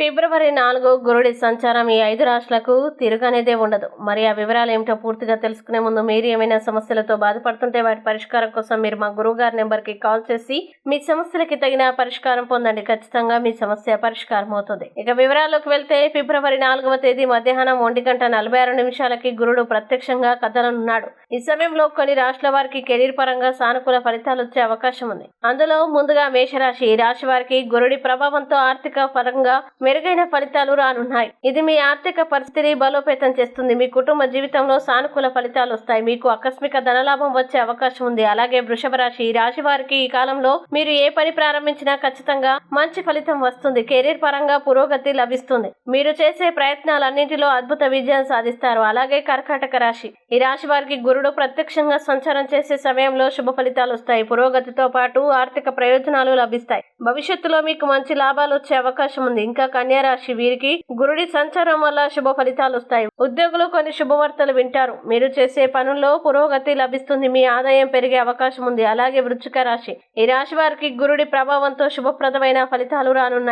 ఫిబ్రవరి నాలుగు గురుడి సంచారం ఈ ఐదు రాష్ట్రాలకు తిరగనేదే ఉండదు. మరి ఆ వివరాలు ఏమిటో పూర్తిగా తెలుసుకునే ముందు మీరు ఏమైనా సమస్యలతో బాధపడుతుంటే వాటి పరిష్కారం కోసం మీరు మా గురువు గారి నెంబర్కి కాల్ చేసి మీ సమస్యలకి తగిన పరిష్కారం పొందండి. ఖచ్చితంగా మీ సమస్య పరిష్కారం అవుతుంది. ఇక వివరాల్లోకి వెళ్తే ఫిబ్రవరి నాలుగవ తేదీ మధ్యాహ్నం ఒంటి గంట నలభై ఆరు నిమిషాలకి గురుడు ప్రత్యక్షంగా కదలనున్నాడు. ఈ సమయంలో కొన్ని రాష్ట్రాల వారికి కెరీర్ పరంగా సానుకూల ఫలితాలు వచ్చే అవకాశం ఉంది. అందులో ముందుగా మేషరాశి. ఈ రాశి వారికి గురుడి ప్రభావంతో ఆర్థిక పరంగా మెరుగైన ఫలితాలు రానున్నాయి. ఇది మీ ఆర్థిక పరిస్థితిని బలోపేతం చేస్తుంది. మీ కుటుంబ జీవితంలో సానుకూల ఫలితాలు వస్తాయి. మీకు ఆకస్మిక ధనలాభం వచ్చే అవకాశం ఉంది. అలాగే వృషభ రాశి ఈ రాశి వారికి ఈ కాలంలో మీరు ఏ పని ప్రారంభించినా ఖచ్చితంగా మంచి ఫలితం వస్తుంది. కెరీర్ పరంగా పురోగతి లభిస్తుంది. మీరు చేసే ప్రయత్నాలన్నింటిలో అద్భుత విజయం సాధిస్తారు. అలాగే కర్కాటక రాశి ఈ రాశి వారికి గురుడు ప్రత్యక్షంగా సంచారం చేసే సమయంలో శుభ ఫలితాలు వస్తాయి. పురోగతితో పాటు ఆర్థిక ప్రయోజనాలు లభిస్తాయి. భవిష్యత్తులో మీకు మంచి లాభాలు వచ్చే అవకాశం ఉంది. ఇంకా కన్యారాశి వీరికి గురుడి సంచారం వల్ల శుభ ఫలితాలు వస్తాయి. ఉద్యోగులు కొన్ని శుభవార్తలు వింటారు. మీరు చేసే పనుల్లో పురోగతి లభిస్తుంది. మీ ఆదాయం పెరిగే అవకాశం ఉంది. అలాగే వృచ్చిక రాశి. ఈ రాశి వారికి గురుడి ప్రభావంతో శుభప్రదమైన ఫలితాలు రానున్నాయి.